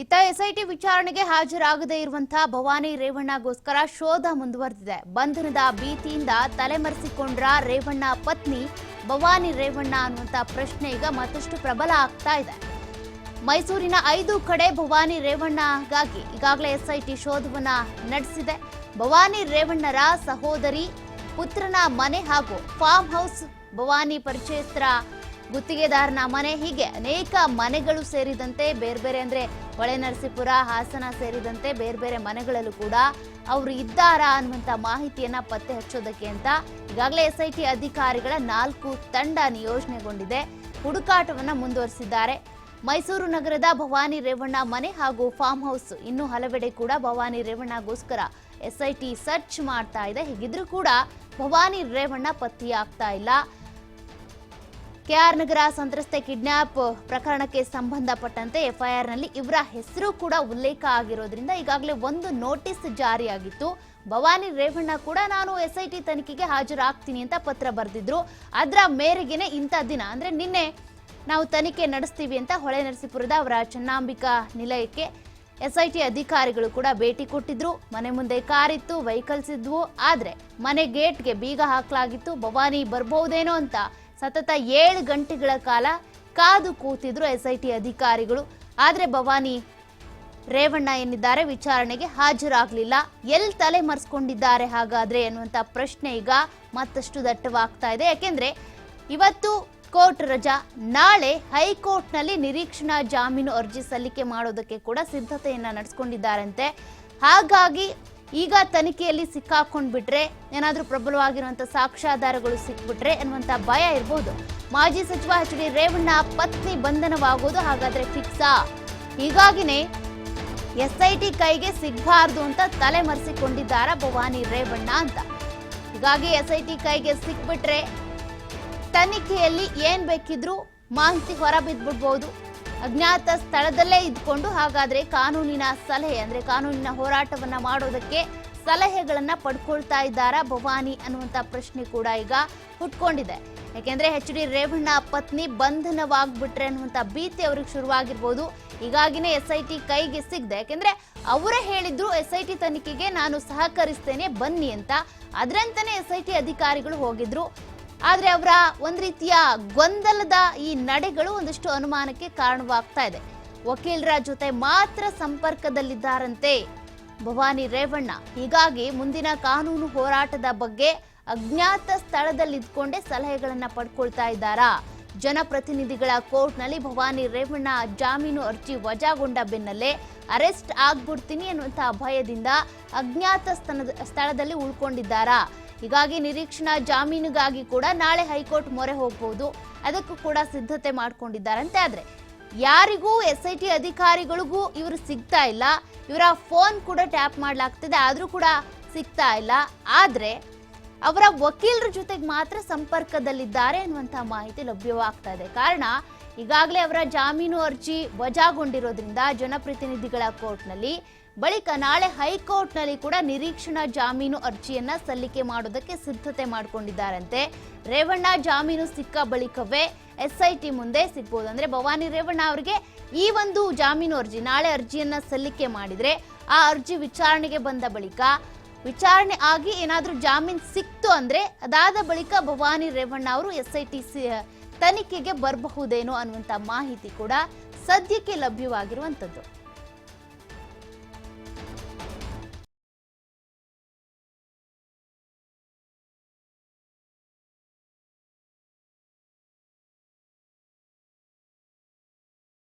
ಇತ್ತ ಎಸ್ಐಟಿ ವಿಚಾರಣೆಗೆ ಹಾಜರಾಗದೇ ಇರುವಂತಹ ಭವಾನಿ ರೇವಣ್ಣಗೋಸ್ಕರ ಶೋಧ ಮುಂದುವರೆದಿದೆ. ಬಂಧನದ ಭೀತಿಯಿಂದ ತಲೆಮರೆಸಿಕೊಂಡ್ರ ರೇವಣ್ಣ ಪತ್ನಿ ಭವಾನಿ ರೇವಣ್ಣ ಅನ್ನುವಂತ ಪ್ರಶ್ನೆ ಈಗ ಮತ್ತಷ್ಟು ಪ್ರಬಲ ಆಗ್ತಾ ಇದೆ. ಮೈಸೂರಿನ ಐದು ಕಡೆ ಭವಾನಿ ರೇವಣ್ಣಗಾಗಿ ಈಗಾಗಲೇ ಎಸ್ಐಟಿ ಶೋಧವನ್ನ ನಡೆಸಿದೆ. ಭವಾನಿ ರೇವಣ್ಣರ ಸಹೋದರಿ, ಪುತ್ರನ ಮನೆ ಹಾಗೂ ಫಾರ್ಮ್ ಹೌಸ್ ಭವಾನಿ ಪರಿಚಯಸ್ಥರ ಗುತ್ತಿಗೆದಾರನ ಮನೆ, ಹೀಗೆ ಅನೇಕ ಮನೆಗಳು ಸೇರಿದಂತೆ ಬೇರೆ ಬೇರೆ ಅಂದ್ರೆ ಹೊಳೆನರಸೀಪುರ ಹಾಸನ ಸೇರಿದಂತೆ ಬೇರೆ ಬೇರೆ ಮನೆಗಳಲ್ಲೂ ಕೂಡ ಅವರು ಇದ್ದಾರಾ ಅನ್ನುವಂತ ಮಾಹಿತಿಯನ್ನ ಪತ್ತೆ ಹಚ್ಚೋದಕ್ಕೆ ಅಂತ ಈಗಾಗಲೇ ಎಸ್ಐಟಿ ಅಧಿಕಾರಿಗಳ ನಾಲ್ಕು ತಂಡ ನಿಯೋಜನೆಗೊಂಡಿದೆ. ಹುಡುಕಾಟವನ್ನ ಮುಂದುವರಿಸಿದ್ದಾರೆ. ಮೈಸೂರು ನಗರದ ಭವಾನಿ ರೇವಣ್ಣ ಮನೆ ಹಾಗೂ ಫಾರ್ಮ್ ಹೌಸ್ ಇನ್ನು ಹಲವೆಡೆ ಕೂಡ ಭವಾನಿ ರೇವಣ್ಣಗೋಸ್ಕರ ಎಸ್ಐಟಿ ಸರ್ಚ್ ಮಾಡ್ತಾ ಇದೆ. ಹೀಗಿದ್ರೂ ಕೂಡ ಭವಾನಿ ರೇವಣ್ಣ ಪತ್ತೆಯಾಗ್ತಾ ಇಲ್ಲ. ಕೆಆರ್ ನಗರ ಸಂತ್ರಸ್ತೆ ಕಿಡ್ನಾಪ್ ಪ್ರಕರಣಕ್ಕೆ ಸಂಬಂಧಪಟ್ಟಂತೆ ಎಫ್ಐಆರ್ನಲ್ಲಿ ಇವರ ಹೆಸರು ಕೂಡ ಉಲ್ಲೇಖ ಆಗಿರೋದ್ರಿಂದ ಈಗಾಗಲೇ ಒಂದು ನೋಟಿಸ್ ಜಾರಿಯಾಗಿತ್ತು. ಭವಾನಿ ರೇವಣ್ಣ ಕೂಡ ನಾನು ಎಸ್ಐಟಿ ತನಿಖೆಗೆ ಹಾಜರಾಗ್ತೀನಿ ಅಂತ ಪತ್ರ ಬರೆದಿದ್ರು. ಅದರ ಮೇರೆಗೆನೆ ಇಂಥ ದಿನ, ಅಂದ್ರೆ ನಿನ್ನೆ ನಾವು ತನಿಖೆ ನಡೆಸ್ತೀವಿ ಅಂತ ಹೊಳೆ ನರಸೀಪುರದ ಅವರ ಚನ್ನಾಂಬಿಕಾ ನಿಲಯಕ್ಕೆ ಎಸ್ಐಟಿ ಅಧಿಕಾರಿಗಳು ಕೂಡ ಭೇಟಿ ಕೊಟ್ಟಿದ್ರು. ಮನೆ ಮುಂದೆ ಕಾರಿತ್ತು, ವೆಹಿಕಲ್ಸ್ ಇದ್ವು. ಆದ್ರೆ ಮನೆ ಗೇಟ್ಗೆ ಬೀಗ ಹಾಕಲಾಗಿತ್ತು. ಭವಾನಿ ಬರ್ಬಹುದೇನೋ ಅಂತ ಸತತ ಏಳು ಗಂಟೆಗಳ ಕಾಲ ಕಾದು ಕೂತಿದ್ರು ಎಸ್ಐಟಿ ಅಧಿಕಾರಿಗಳು. ಆದರೆ ಭವಾನಿ ರೇವಣ್ಣ ಏನಿದ್ದಾರೆ ವಿಚಾರಣೆಗೆ ಹಾಜರಾಗಲಿಲ್ಲ. ಎಲ್ಲಿ ತಲೆ ಮರೆಸ್ಕೊಂಡಿದ್ದಾರೆ ಹಾಗಾದ್ರೆ ಅನ್ನುವಂತ ಪ್ರಶ್ನೆ ಈಗ ಮತ್ತಷ್ಟು ದಟ್ಟವಾಗ್ತಾ ಇದೆ. ಯಾಕೆಂದ್ರೆ ಇವತ್ತು ಕೋರ್ಟ್ ರಜಾ, ನಾಳೆ ಹೈಕೋರ್ಟ್ನಲ್ಲಿ ನಿರೀಕ್ಷಣಾ ಜಾಮೀನು ಅರ್ಜಿ ಸಲ್ಲಿಕೆ ಮಾಡೋದಕ್ಕೆ ಕೂಡ ಸಿದ್ಧತೆಯನ್ನು ನಡೆಸ್ಕೊಂಡಿದ್ದಾರಂತೆ. ಹಾಗಾಗಿ ಈಗ ತನಿಖೆಯಲ್ಲಿ ಸಿಕ್ಕಾಕೊಂಡ್ಬಿಟ್ರೆ, ಏನಾದರೂ ಪ್ರಬಲವಾಗಿರುವಂತ ಸಾಕ್ಷ್ಯಾಧಾರಗಳು ಸಿಕ್ಬಿಟ್ರೆ ಅನ್ನುವಂತ ಭಯ ಇರ್ಬೋದು. ಮಾಜಿ ಸಚಿವ ಎಚ್ ಡಿ ರೇವಣ್ಣ ಪತ್ನಿ ಬಂಧನವಾಗೋದು ಹಾಗಾದ್ರೆ ಫಿಕ್ಸಾ? ಹೀಗಾಗಿನೇ ಎಸ್ಐಟಿ ಕೈಗೆ ಸಿಗಬಾರ್ದು ಅಂತ ತಲೆ ಮರೆಸಿಕೊಂಡಿದ್ದಾರ ಭವಾನಿ ರೇವಣ್ಣ ಅಂತ. ಹೀಗಾಗಿ ಎಸ್ಐಟಿ ಕೈಗೆ ಸಿಕ್ಬಿಟ್ರೆ ತನಿಖೆಯಲ್ಲಿ ಏನ್ ಬೇಕಿದ್ರೂ ಮಾಹಿತಿ ಹೊರಬಿದ್ಬಿಡ್ಬೋದು. ಅಜ್ಞಾತ ಸ್ಥಳದಲ್ಲೇ ಇದ್ಕೊಂಡು ಹಾಗಾದ್ರೆ ಕಾನೂನಿನ ಸಲಹೆ, ಅಂದ್ರೆ ಕಾನೂನಿನ ಹೋರಾಟವನ್ನ ಮಾಡೋದಕ್ಕೆ ಸಲಹೆಗಳನ್ನ ಪಡ್ಕೊಳ್ತಾ ಇದ್ದಾರಾ ಭವಾನಿ ಅನ್ನುವಂತ ಪ್ರಶ್ನೆ ಕೂಡ ಈಗ ಹುಟ್ಕೊಂಡಿದೆ. ಯಾಕೆಂದ್ರೆ ಎಚ್ ಡಿ ರೇವಣ್ಣ ಪತ್ನಿ ಬಂಧನವಾಗ್ಬಿಟ್ರೆ ಅನ್ನುವಂತ ಭೀತಿ ಅವ್ರಿಗೆ ಶುರುವಾಗಿರ್ಬೋದು. ಹೀಗಾಗಿನೇ ಎಸ್ ಐ ಟಿ ಕೈಗೆ ಸಿಗ್ದೆ. ಯಾಕೆಂದ್ರೆ ಅವರೇ ಹೇಳಿದ್ರು, ಎಸ್ ಐ ಟಿ ತನಿಖೆಗೆ ನಾನು ಸಹಕರಿಸ್ತೇನೆ, ಬನ್ನಿ ಅಂತ. ಅದರಂತನೇ ಎಸ್ ಐ ಟಿ ಅಧಿಕಾರಿಗಳು ಹೋಗಿದ್ರು. ಆದ್ರೆ ಅವರ ಒಂದು ರೀತಿಯ ಗೊಂದಲದ ಈ ನಡೆಗಳು ಒಂದಷ್ಟು ಅನುಮಾನಕ್ಕೆ ಕಾರಣವಾಗ್ತಾ ಇದೆ. ವಕೀಲರ ಜೊತೆ ಮಾತ್ರ ಸಂಪರ್ಕದಲ್ಲಿದ್ದಾರಂತೆ ಭವಾನಿ ರೇವಣ್ಣ. ಹೀಗಾಗಿ ಮುಂದಿನ ಕಾನೂನು ಹೋರಾಟದ ಬಗ್ಗೆ ಅಜ್ಞಾತ ಸ್ಥಳದಲ್ಲಿ ಸಲಹೆಗಳನ್ನು ಪಡ್ಕೊಳ್ತಾ ಇದ್ದಾರಾ? ಜನಪ್ರತಿನಿಧಿಗಳ ಕೋರ್ಟ್ನಲ್ಲಿ ಭವಾನಿ ರೇವಣ್ಣ ಜಾಮೀನು ಅರ್ಜಿ ವಜಾಗೊಂಡ ಬೆನ್ನಲ್ಲೇ ಅರೆಸ್ಟ್ ಆಗ್ಬಿಡ್ತೀನಿ ಅನ್ನುವಂಥ ಭಯದಿಂದ ಅಜ್ಞಾತ ಸ್ಥಳದ ಸ್ಥಳದಲ್ಲಿ ಉಳ್ಕೊಂಡಿದ್ದಾರಾ? ಹೀಗಾಗಿ ನಿರೀಕ್ಷಣಾ ಜಾಮೀನಿಗಾಗಿ ಕೂಡ ನಾಳೆ ಹೈಕೋರ್ಟ್ ಮೊರೆ ಹೋಗಬಹುದು ಅದಕ್ಕೂ ಕೂಡ ಸಿದ್ಧತೆ ಮಾಡಿಕೊಂಡಿದ್ದಾರಂತೆ. ಆದ್ರೆ ಯಾರಿಗೂ ಎಸ್ ಐ ಟಿ ಅಧಿಕಾರಿಗಳಿಗೂ ಇವರು ಸಿಗ್ತಾ ಇಲ್ಲ. ಇವರ ಫೋನ್ ಕೂಡ ಟ್ಯಾಪ್ ಮಾಡಲಾಗ್ತಿದೆ. ಆದರೂ ಕೂಡ ಸಿಗ್ತಾ ಇಲ್ಲ. ಆದ್ರೆ ಅವರ ವಕೀಲರ ಜೊತೆಗೆ ಮಾತ್ರ ಸಂಪರ್ಕದಲ್ಲಿದ್ದಾರೆ ಅನ್ನುವಂತಹ ಮಾಹಿತಿ ಲಭ್ಯವಾಗ್ತಾ ಇದೆ. ಕಾರಣ ಈಗಾಗಲೇ ಅವರ ಜಾಮೀನು ಅರ್ಜಿ ವಜಾಗೊಂಡಿರೋದ್ರಿಂದ ಜನಪ್ರತಿನಿಧಿಗಳ ಕೋರ್ಟ್ನಲ್ಲಿ ಬಳಿಕ ನಾಳೆ ಹೈಕೋರ್ಟ್ನಲ್ಲಿ ಕೂಡ ನಿರೀಕ್ಷಣಾ ಜಾಮೀನು ಅರ್ಜಿಯನ್ನ ಸಲ್ಲಿಕೆ ಮಾಡೋದಕ್ಕೆ ಸಿದ್ಧತೆ ಮಾಡಿಕೊಂಡಿದ್ದಾರಂತೆ. ರೇವಣ್ಣ ಜಾಮೀನು ಸಿಕ್ಕ ಬಳಿಕವೇ ಎಸ್ಐಟಿ ಮುಂದೆ ಸಿಗ್ಬೋದು. ಅಂದ್ರೆ ಭವಾನಿ ರೇವಣ್ಣ ಅವರಿಗೆ ಈ ಒಂದು ಜಾಮೀನು ಅರ್ಜಿ, ನಾಳೆ ಅರ್ಜಿಯನ್ನ ಸಲ್ಲಿಕೆ ಮಾಡಿದ್ರೆ ಆ ಅರ್ಜಿ ವಿಚಾರಣೆಗೆ ಬಂದ ಬಳಿಕ ವಿಚಾರಣೆ ಆಗಿ ಏನಾದರೂ ಜಾಮೀನು ಸಿಕ್ತು ಅಂದ್ರೆ ಅದಾದ ಬಳಿಕ ಭವಾನಿ ರೇವಣ್ಣ ಅವರು ಎಸ್ ತನಿಖೆಗೆ ಬರಬಹುದೇನೋ ಅನ್ನುವಂತ ಮಾಹಿತಿ ಕೂಡ ಸದ್ಯಕ್ಕೆ ಲಭ್ಯವಾಗಿರುವಂತದ್ದು.